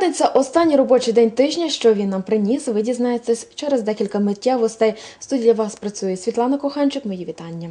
П'ятниця останній робочий день тижня. Що він нам приніс, ви дізнаєтесь через декілька миттєвостей. Для вас працює Світлана Коханчик. Мої вітання.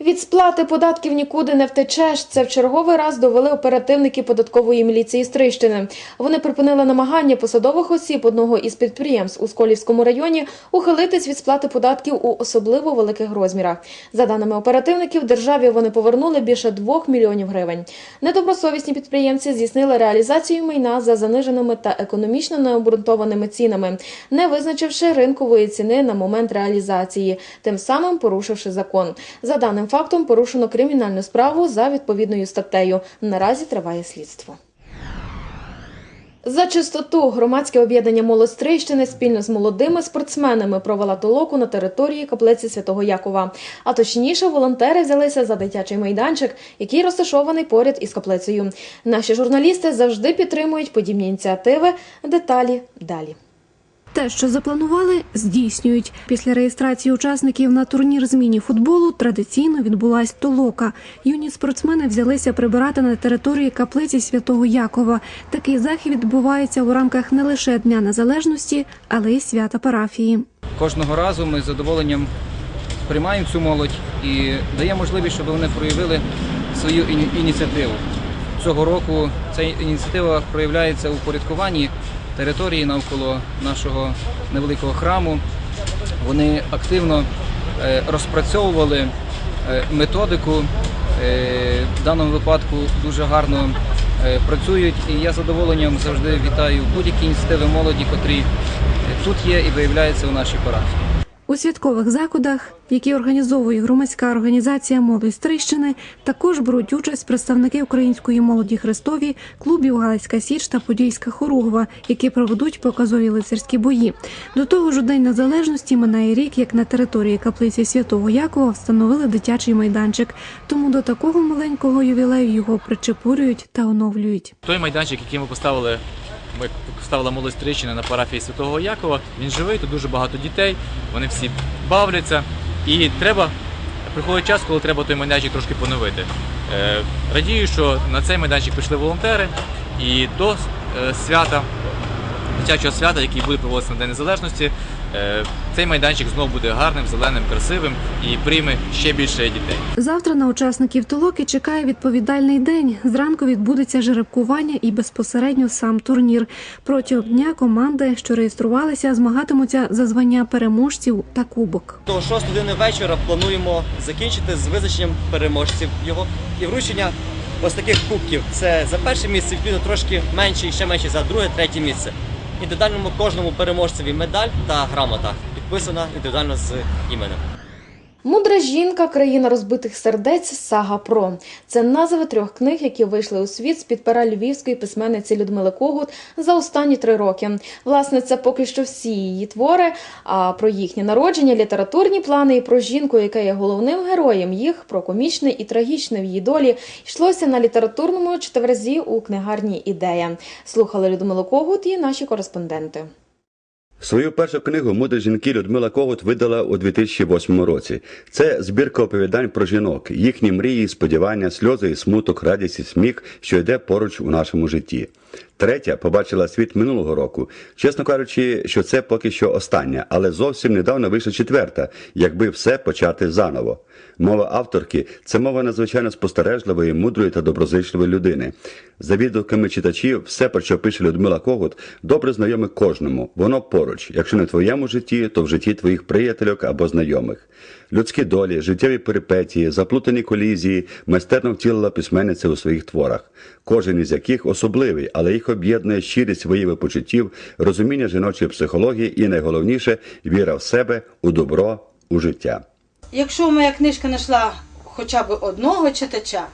Від сплати податків нікуди не втечеш. Це в черговий раз довели оперативники податкової міліції Стрийщини. Вони припинили намагання посадових осіб одного із підприємств у Сколівському районі ухилитись від сплати податків у особливо великих розмірах. За даними оперативників, державі вони повернули більше 2 мільйонів гривень. Недобросовісні підприємці здійснили реалізацію майна за заниженими та економічно необґрунтованими цінами, не визначивши ринкової ціни на момент реалізації, тим самим порушивши закон. За даним фактом порушено кримінальну справу за відповідною статтею. Наразі триває слідство. За чистоту громадське об'єднання «Молодь Стрийщини» спільно з молодими спортсменами провела толоку на території каплиці Святого Якова. А точніше, волонтери взялися за дитячий майданчик, який розташований поряд із каплицею. Наші журналісти завжди підтримують подібні ініціативи. Деталі далі. Те, що запланували, здійснюють. Після реєстрації учасників на турнір з міні-футболу традиційно відбулась толока. Юні спортсмени взялися прибирати на території каплиці Святого Якова. Такий захід відбувається у рамках не лише Дня Незалежності, але й свята парафії. Кожного разу ми з задоволенням приймаємо цю молодь і даємо можливість, щоб вони проявили свою іні- ініціативу. Цього року ця ініціатива проявляється у порядкуванні території навколо нашого невеликого храму. Вони активно е, розпрацьовували е, методику. Е, В даному випадку дуже гарно працюють, і я задоволенням завжди вітаю будь-які ініціативи молоді, котрі тут є і виявляються у нашій парафії. У святкових заходах, які організовує громадська організація Молодь Стрийщини, також беруть участь представники української молоді Христові, клубів Галицька Січ та Подільська Хоругва, які проведуть показові лицарські бої. До того ж, у День Незалежності минає рік, як на території каплиці Святого Якова встановили дитячий майданчик. Тому до такого маленького ювілею його причепурюють та оновлюють. Той майданчик, який ми поставили, ми ставила молодь Тричина на парафії Святого Якова, він живий, тут дуже багато дітей, вони всі бавляться. І треба, приходить час, коли треба той майданчик трошки поновити. Е, радію, що на цей майданчик прийшли волонтери і до е, свята, дитячого свята, який буде проводитися на День Незалежності, е, цей майданчик знов буде гарним, зеленим, красивим і прийме ще більше дітей. Завтра на учасників толоки чекає відповідальний день. Зранку відбудеться жеребкування і безпосередньо сам турнір. Протягом дня команди, що реєструвалися, змагатимуться за звання переможців та кубок. До 6 години вечора плануємо закінчити з визначенням переможців його і вручення ось таких кубків. Це за перше місце, відповідно, трошки менше і ще менше за друге, третє місце. Індивідуальному кожному переможцеві медаль та грамота, підписана індивідуально з іменем. Мудра жінка, країна розбитих сердець, сага про це назви трьох книг, які вийшли у світ з під пера львівської письменниці Людмили Когут за останні три роки. Власне, це поки що всі її твори. А про їхнє народження, літературні плани і про жінку, яка є головним героєм їх, про комічне і трагічне в її долі йшлося на літературному четверзі у книгарні Ідея. Слухали Людмилу Когут і наші кореспонденти. Свою першу книгу Мудрі жінки Людмила Когут видала у 2008 році. Це збірка оповідань про жінок, їхні мрії, сподівання, сльози і смуток, радість і сміх, що йде поруч у нашому житті. Третя побачила світ минулого року. Чесно кажучи, що це поки що остання, але зовсім недавно вийшла четверта, якби все почати заново. Мова авторки це мова надзвичайно спостережливої, мудрої та доброзичливої людини. За відгуками читачів, все, про що пише Людмила Когут, добре знайоме кожному. Воно поруч. Якщо не в твоєму житті, то в житті твоїх приятельок або знайомих. Людські долі, життєві перипетії, заплутані колізії майстерно втілила письменниця у своїх творах, кожен із яких особливий, але їх об'єднує щирість вияву почуттів, розуміння жіночої психології і найголовніше віра в себе, у добро, у життя. Якщо моя книжка знайшла хоча б одного читача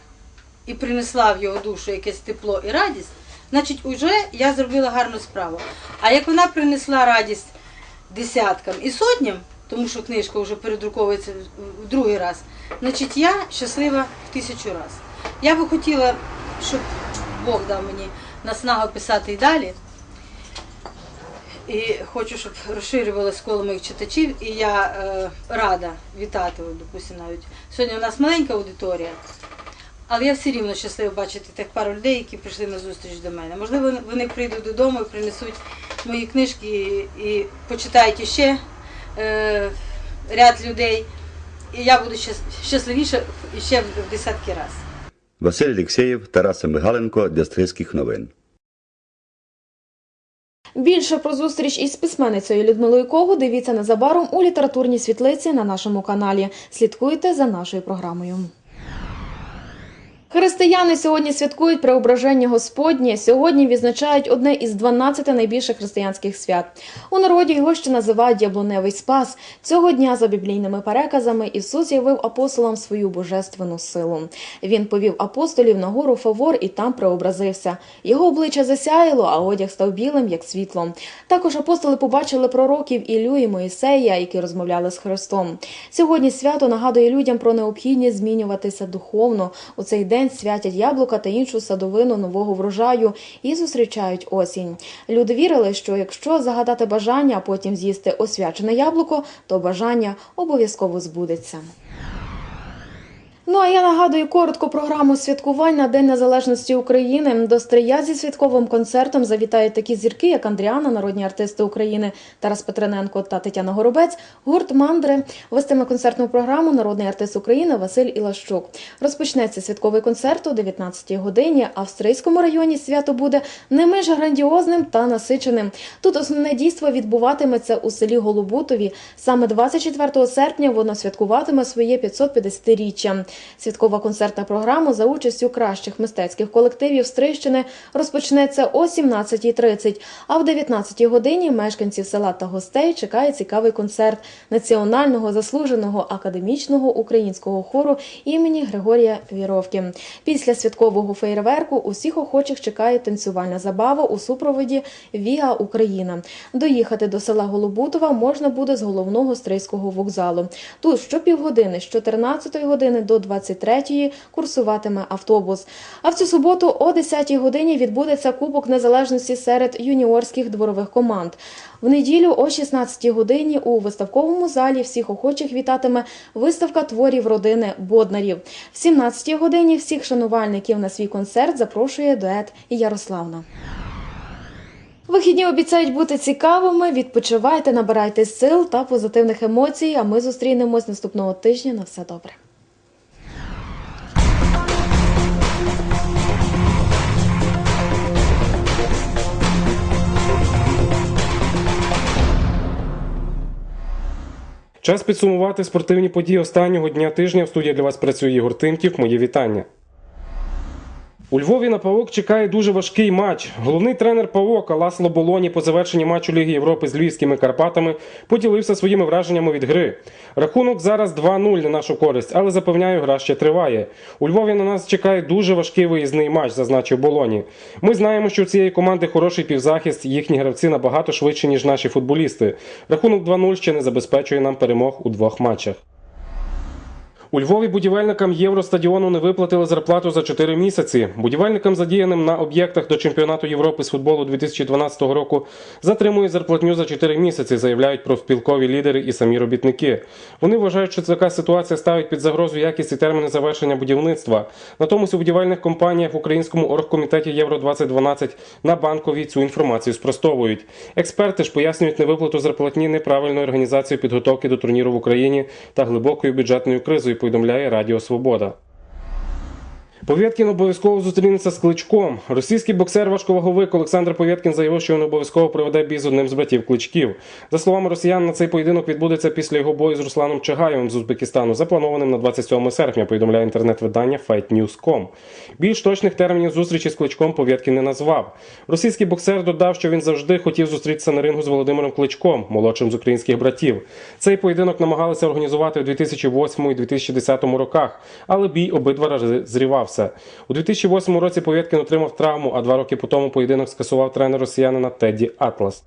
і принесла в його душу якесь тепло і радість, значить уже я зробила гарну справу. А як вона принесла радість десяткам і сотням, тому що книжка вже передруковується в- другий раз, значить я щаслива в тисячу раз. Я би хотіла, щоб Бог дав мені наснагу писати і далі. І хочу, щоб розширювалося коло моїх читачів. І я е, рада вітати, от, допустим, навіть. Сьогодні у нас маленька аудиторія, Але я все рівно щаслива бачити тих пару людей, які прийшли на зустріч до мене. Можливо, вони прийдуть додому і принесуть мої книжки і, і почитають іще е, ряд людей. І я буду щас- щасливіша ще в десятки разів. Василь Олексєєв, Тараса Мигаленко для Стрийських новин. Більше про зустріч із письменницею Людмилою Когу дивіться незабаром у літературній світлиці на нашому каналі. Слідкуйте за нашою програмою. Християни сьогодні святкують преображення Господнє. Сьогодні відзначають одне із 12 найбільших християнських свят. У народі його ще називають Яблуневий Спас. Цього дня, за біблійними переказами, Ісус явив апостолам свою божественну силу. Він повів апостолів на гору Фавор і там преобразився. Його обличчя засяяло, а одяг став білим, як світло. Також апостоли побачили пророків Ілю і Моїсея, які розмовляли з Христом. Сьогодні свято нагадує людям про необхідність змінюватися духовно. У цей день святять яблука та іншу садовину нового врожаю і зустрічають осінь. Люди вірили, що якщо загадати бажання, а потім з'їсти освячене яблуко, то бажання обов'язково збудеться. Ну а я нагадую коротко програму святкувань на День Незалежності України. До Стрия зі святковим концертом завітають такі зірки, як Андріана, народні артисти України Тарас Петрененко та Тетяна Горобець, гурт Мандри. Вестиме концертну програму народний артист України Василь Ілащук. Розпочнеться святковий концерт о 19-й годині. А районі свято буде не менш грандіозним та насиченим. Тут основне дійство відбуватиметься у селі Голубутові. Саме 24 серпня воно святкуватиме своє 550-річчя. Святкова концертна програма за участю кращих мистецьких колективів Стрищини розпочнеться о 17.30, а в 19-й годині мешканців села та гостей чекає цікавий концерт національного заслуженого академічного українського хору імені Григорія Віровки. Після святкового феєрверку усіх охочих чекає танцювальна забава у супроводі Віа Україна. Доїхати до села Голубутова можна буде з головного стрийського вокзалу. Тут щопівгодини з 14 години до 23 курсуватиме автобус. А в цю суботу о 10 годині відбудеться Кубок Незалежності серед юніорських дворових команд. В неділю о 16-й годині у виставковому залі всіх охочих вітатиме виставка творів родини Боднарів. В 17 годині всіх шанувальників на свій концерт запрошує дует Ярославна. Вихідні обіцяють бути цікавими. Відпочивайте, набирайте сил та позитивних емоцій. А ми зустрінемось наступного тижня. На все добре. Час підсумувати спортивні події останнього дня тижня. В студії для вас працює Ігор Тимків. Моє вітання. У Львові на Павок чекає дуже важкий матч. Головний тренер Павока Ласло Болоні по завершенні матчу Ліги Європи з львівськими Карпатами поділився своїми враженнями від гри. Рахунок зараз 2-0 на нашу користь, але запевняю, гра ще триває. У Львові на нас чекає дуже важкий виїзний матч, зазначив Болоні. Ми знаємо, що у цієї команди хороший півзахист, їхні гравці набагато швидше, ніж наші футболісти. Рахунок 2-0 ще не забезпечує нам перемог у двох матчах. У Львові будівельникам Євростадіону не виплатили зарплату за 4 місяці. Будівельникам, задіяним на об'єктах до чемпіонату Європи з футболу 2012 року, затримують зарплатню за 4 місяці, заявляють профспілкові лідери і самі робітники. Вони вважають, що така ситуація ставить під загрозу якість і терміни завершення будівництва. Натомість у будівельних компаніях в українському оргкомітеті Євро 2012 на банковій цю інформацію спростовують. Експерти ж пояснюють невиплату зарплатні неправильною організацією підготовки до турніру в Україні та глибокою бюджетною кризою. Повідомляє Радіо Свобода. Повєткін обов'язково зустрінеться з кличком. Російський боксер-важковаговик Олександр Повєткін заявив, що він обов'язково проведе бій з одним з братів кличків. За словами росіян, на цей поєдинок відбудеться після його бою з Русланом Чагаєвим з Узбекистану, запланованим на 27 серпня. Повідомляє інтернет-видання FightNews.com. Більш точних термінів зустрічі з кличком Повєткін не назвав. Російський боксер додав, що він завжди хотів зустрітися на рингу з Володимиром Кличком, молодшим з українських братів. Цей поєдинок намагалися організувати у 2008 і 2010 роках, але бій обидва рази зрівався. У 2008 році Повєткін отримав травму, а два роки по тому поєдинок скасував тренер росіянина Тедді Атлас.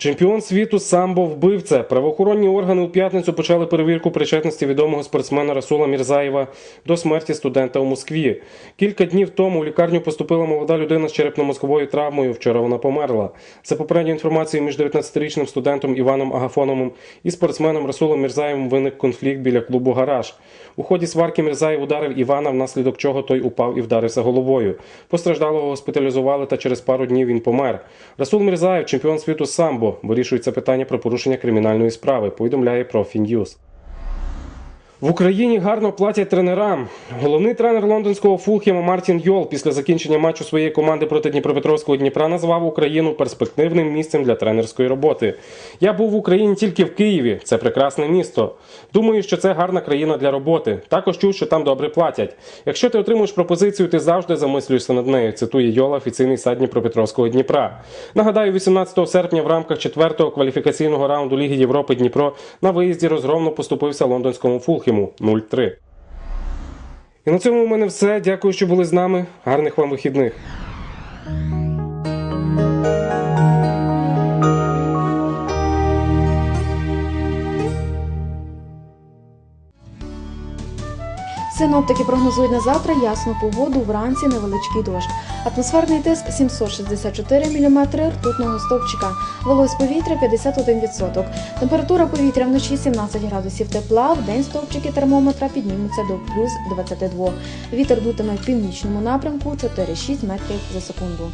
Чемпіон світу самбо вбивця. Правоохоронні органи у п'ятницю почали перевірку причетності відомого спортсмена Расула Мірзаєва до смерті студента у Москві. Кілька днів тому у лікарню поступила молода людина з черепно-мозковою травмою. Вчора вона померла. За попередньою інформацією між 19-річним студентом Іваном Агафоновим і спортсменом Расулом Мірзаєвим виник конфлікт біля клубу Гараж. У ході сварки Мірзаєв ударив Івана, внаслідок чого той упав і вдарився головою. Постраждалого госпіталізували, та через пару днів він помер. Расул Мірзаєв, чемпіон світу самбо. Вирішується питання про порушення кримінальної справи. Повідомляє Профін'юз. В Україні гарно платять тренерам. Головний тренер лондонського Фулхема Мартін Йол після закінчення матчу своєї команди проти Дніпропетровського Дніпра назвав Україну перспективним місцем для тренерської роботи. Я був в Україні тільки в Києві. Це прекрасне місто. Думаю, що це гарна країна для роботи. Також чув, що там добре платять. Якщо ти отримуєш пропозицію, ти завжди замислюєшся над нею. Цитує Йола, офіційний сайт Дніпропетровського Дніпра. Нагадаю, 18 серпня в рамках четвертого кваліфікаційного раунду Ліги Європи Дніпро на виїзді розгромно поступився лондонському Фулхему 0-3. І на цьому у мене все. Дякую, що були з нами. Гарних вам вихідних. Синоптики прогнозують на завтра ясну погоду, вранці невеличкий дощ. Атмосферний тиск 764 мм ртутного стовпчика. Волось повітря 51%. Температура повітря вночі 17 градусів тепла, в день стовпчики термометра піднімуться до плюс 22. Вітер дутиме в північному напрямку 4-6 метрів за секунду.